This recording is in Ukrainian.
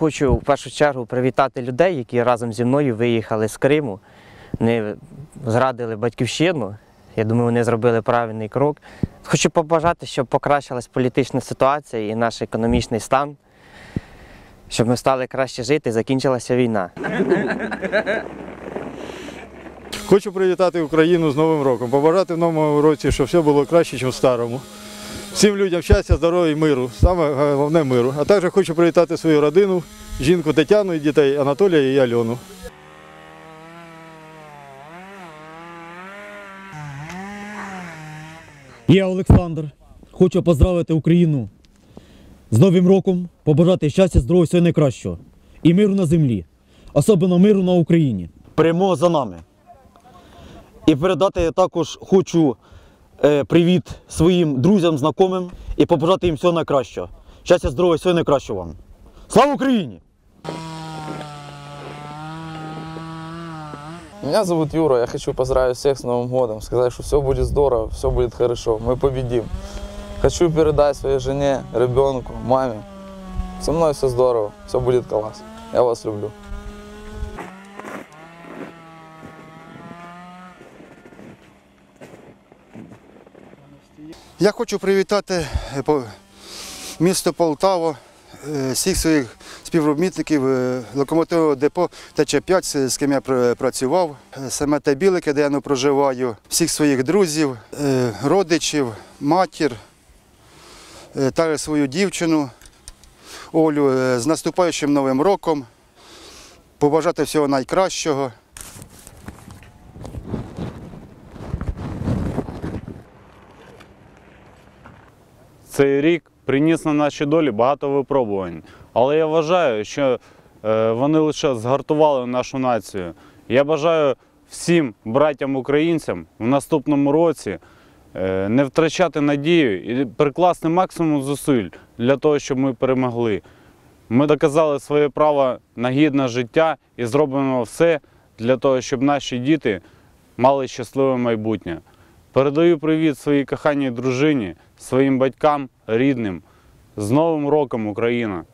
хочу в першу чергу привітати людей, які разом зі мною виїхали з Криму. Вони зрадили батьківщину. Я думаю, вони зробили правильний крок. Хочу побажати, щоб покращилась політична ситуація і наш економічний стан, щоб ми стали краще жити і закінчилася війна. Хочу привітати Україну з Новим роком, побажати в новому році, щоб все було краще, ніж в старому. Всім людям щастя, здоров'я і миру. Саме головне миру. А також хочу привітати свою родину, жінку Тетяну і дітей Анатолія і Альону. Я Олександр. Хочу поздравити Україну з Новим роком, побажати щастя, здоров'я, всього найкращого. І миру на землі, особливо миру на Україні. Перемога за нами. І передати також хочу привіт своїм друзям, знайомим і побажати їм всього найкращого. Щастя, здоров'я, всього найкращого вам. Слава Україні! Меня зовут Юра, я хочу поздравить всех с Новым годом, сказать, что все будет здорово, все будет хорошо, мы победим. Хочу передать своей жене, ребенку, маме. Со мной все здорово, все будет класс. Я вас люблю. Я хочу привітати е, місто Полтаву, е, всіх своїх співробітників е, локомотивного депо ТЧ5, з- ким я працював, саме те Білике, де я ну, проживаю, всіх своїх друзів, родичів, матір, та свою дівчину Олю з наступаючим новим роком. Побажати всього найкращого. Цей рік приніс на наші долі багато випробувань. Але я вважаю, що е, вони лише згартували нашу націю. Я бажаю всім братям-українцям в наступному році е, не втрачати надію і прикласти максимум зусиль для того, щоб ми перемогли. Ми доказали своє право на гідне життя і зробимо все для того, щоб наші діти мали щасливе майбутнє. Передаю привіт своїй коханій дружині, своїм батькам, рідним. З Новим роком, Україна!